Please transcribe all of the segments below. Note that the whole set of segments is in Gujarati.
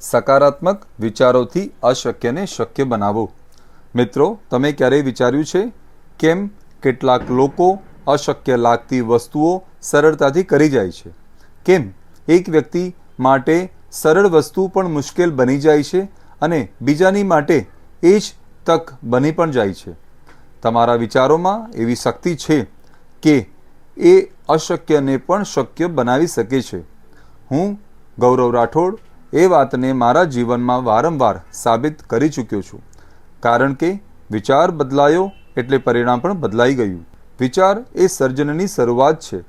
સકારાત્મક વિચારોથી અશક્યને શક્ય બનાવો. મિત્રો, તમે ક્યારેય વિચાર્યું છે કેમ કેટલાક લોકો અશક્ય લાગતી વસ્તુઓ સરળતાથી કરી જાય છે? કેમ એક વ્યક્તિ માટે સરળ વસ્તુ પણ મુશ્કેલ બની જાય છે અને બીજાની માટે એ જ તક બની પણ જાય છે? તમારા વિચારોમાં એવી શક્તિ છે કે એ અશક્યને પણ શક્ય બનાવી શકે છે. હું ગૌરવ રાઠોડ એ વાતને મારા જીવનમાં વારંવાર સાબિત કરી ચૂક્યો છું. કારણ કે વિચાર બદલાયો એટલે પરિણામ પણ બદલાઈ ગયું. વિચાર એ સર્જનની શરૂઆત છે.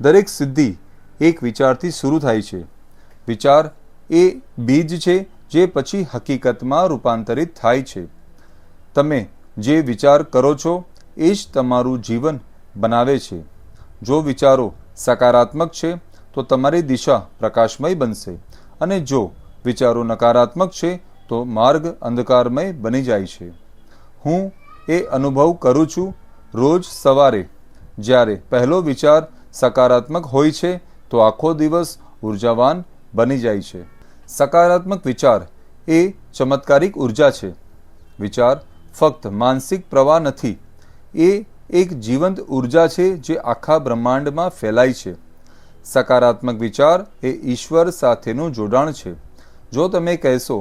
દરેક સિદ્ધિ એક વિચારથી શરૂ થાય છે. વિચાર એ બીજ છે જે પછી હકીકતમાં રૂપાંતરિત થાય છે. તમે જે વિચાર કરો છો એ જ તમારું જીવન બનાવે છે. જો વિચારો સકારાત્મક છે, તો તમારી દિશા પ્રકાશમય બનશે. અને જો વિચારો નકારાત્મક છે, તો માર્ગ અંધકારમય બની જાય છે. હું એ અનુભવ કરું છું, રોજ સવારે જ્યારે પહેલો વિચાર સકારાત્મક હોય છે, તો આખો દિવસ ઉર્જાવાન બની જાય છે. સકારાત્મક વિચાર એ ચમત્કારિક ઊર્જા છે. વિચાર ફક્ત માનસિક પ્રવાહ નથી, એ એક જીવંત ઊર્જા છે, જે આખા બ્રહ્માંડમાં ફેલાય છે. સકારાત્મક વિચાર એ ઈશ્વર સાથેનું જોડાણ છે. જો તમે કહેશો,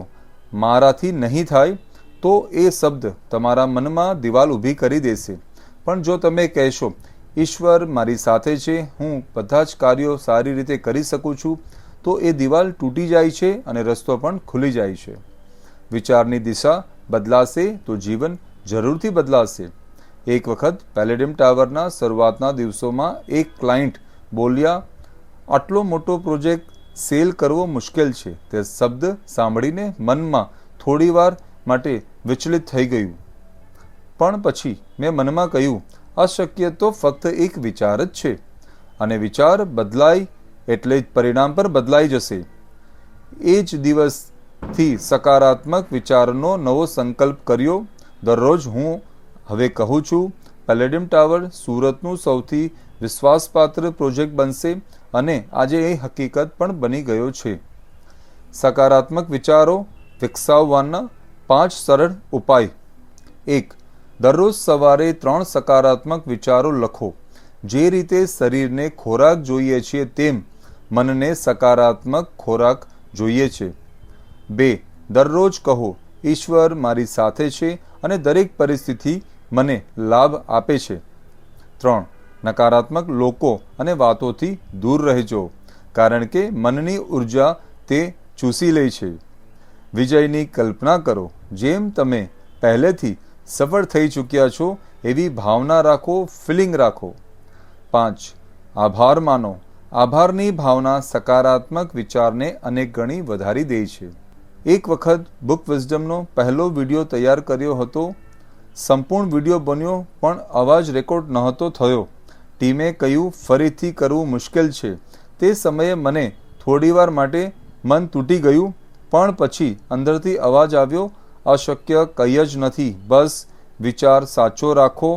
મારાથી નહીં થાય તો એ શબ્દ તમારા મનમાં દિવાલ ઊભી કરી દેશે. પણ જો તમે કહેશો, ઈશ્વર મારી સાથે છે, હું બધા જ કાર્યો સારી રીતે કરી શકું છું તો એ દિવાલ તૂટી જાય છે અને રસ્તો પણ ખુલી જાય છે. વિચારની દિશા બદલાશે તો જીવન જરૂરથી બદલાશે. એક વખત પેલેડિયમ ટાવરના શરૂઆતના દિવસોમાં એક ક્લાયન્ટ બોલ્યા આટલો મોટો પ્રોજેક્ટ સેલ કરવો મુશ્કેલ છે. તે શબ્દ સાંભળીને મનમાં થોડીવાર માટે વિચલિત થઈ ગયું. પણ પછી મેં મનમાં કહ્યું, અશક્ય તો ફક્ત એક વિચાર જ છે. અને વિચાર બદલાય એટલે જ પરિણામ પર બદલાઈ જશે. એ જ દિવસથી સકારાત્મક વિચારનો નવો સંકલ્પ કર્યો. દરરોજ હું હવે કહું છું, પેલેડિયમ ટાવર સુરતનું સૌથી વિશ્વાસપાત્ર પ્રોજેક્ટ બનશે. અને આજે એ હકીકત પણ બની ગયો છે. સકારાત્મક વિચારો વિકસાવવાના પાંચ સરળ ઉપાય. એક, દરરોજ સવારે ત્રણ સકારાત્મક વિચારો લખો. જે રીતે શરીરને ખોરાક જોઈએ છીએ તેમ મનને સકારાત્મક ખોરાક જોઈએ છે. બે, દરરોજ કહો, ઈશ્વર મારી સાથે છે અને દરેક પરિસ્થિતિ મને લાભ આપે છે. ત્રણ નકારાત્મક લોકો અને વાતોથી દૂર રહેજો, કારણ કે મનની ઊર્જા તે ચૂસી લે છે. વિજયની કલ્પના કરો, જેમ તમે પહેલેથી સફળ થઈ ચૂક્યા છો, એવી ભાવના રાખો, ફિલિંગ રાખો. પાંચ, આભાર માનો. આભારની ભાવના સકારાત્મક વિચારને અનેક ગણી વધારી દે છે. એક વખત બુક વિઝડમનો પહેલો વીડિયો તૈયાર કર્યો હતો. સંપૂર્ણ વીડિયો બન્યો, પણ અવાજ રેકોર્ડ નહોતો થયો. ટીમે કહ્યું, ફરીથી કરવું મુશ્કેલ છે. તે સમયે મને થોડીવાર માટે મન તૂટી ગયું, પણ પછી અંદરથી અવાજ આવ્યો, અશક્ય કંઈ જ નથી, બસ વિચાર સાચો રાખો.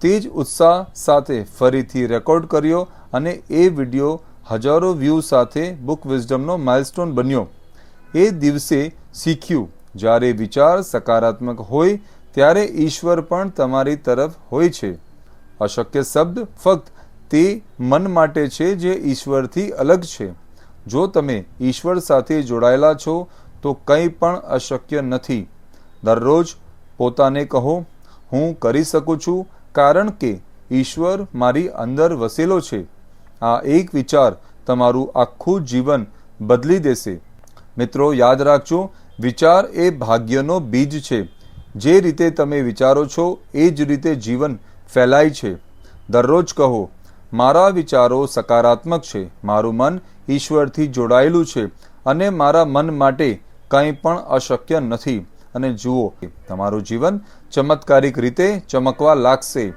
તે જ ઉત્સાહ સાથે ફરીથી રેકોર્ડ કર્યો અને એ વીડિયો હજારો વ્યૂ સાથે બુક વિઝડમનો માઇલસ્ટોન બન્યો. એ દિવસે શીખ્યું, જ્યારે વિચાર સકારાત્મક હોય, ત્યારે ઈશ્વર પણ તમારી તરફ હોય છે. અશક્ય શબ્દ ફક્ત તે મન માટે છે જે ઈશ્વરથી અલગ છે. જો તમે ઈશ્વર સાથે જોડાયેલા છો, તો કંઈ પણ અશક્ય નથી. દરરોજ પોતાને કહો, હું કરી શકું છું, કારણ કે ઈશ્વર મારી અંદર વસેલો છે. આ એક વિચાર તમારું આખું જીવન બદલી દેશે. મિત્રો, યાદ રાખજો, વિચાર એ ભાગ્યનો બીજ છે. જે રીતે તમે વિચારો છો, એ જ રીતે જીવન ફેલાય છે. દરરોજ કહો, મારા વિચારો સકારાત્મક છે. મારું મન ઈશ્વરથી જોડાયેલું છે અને મારા મન માટે કંઈ પણ અશક્ય નથી. અને જુઓ, તમારું જીવન ચમત્કારિક રીતે ચમકવા લાગશે.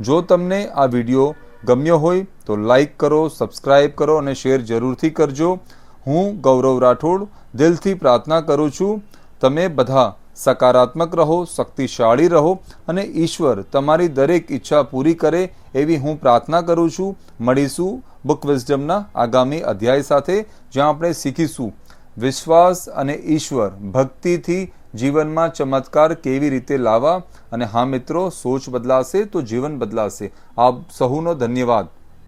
જો તમને આ વીડિયો ગમ્યો હોય, તો લાઈક કરો સબસ્ક્રાઈબ કરો અને શેર જરૂરથી કરજો. હું ગૌરવ રાઠોડ, દિલથી પ્રાર્થના કરું છું, તમે બધા સકારાત્મક રહો, શક્તિશાળી રહો અને ઈશ્વર તમારી દરેક ઈચ્છા પૂરી કરે એવી હું પ્રાર્થના કરું છું. મળીશું બુક વિઝડમના આગામી અધ્યાય સાથે, જ્યાં આપણે શીખીશું વિશ્વાસ અને ઈશ્વર ભક્તિથી જીવનમાં ચમત્કાર કેવી રીતે લાવવા? અને હા મિત્રો, સોચ બદલાશે તો જીવન બદલાશે. આપ સહુનો ધન્યવાદ.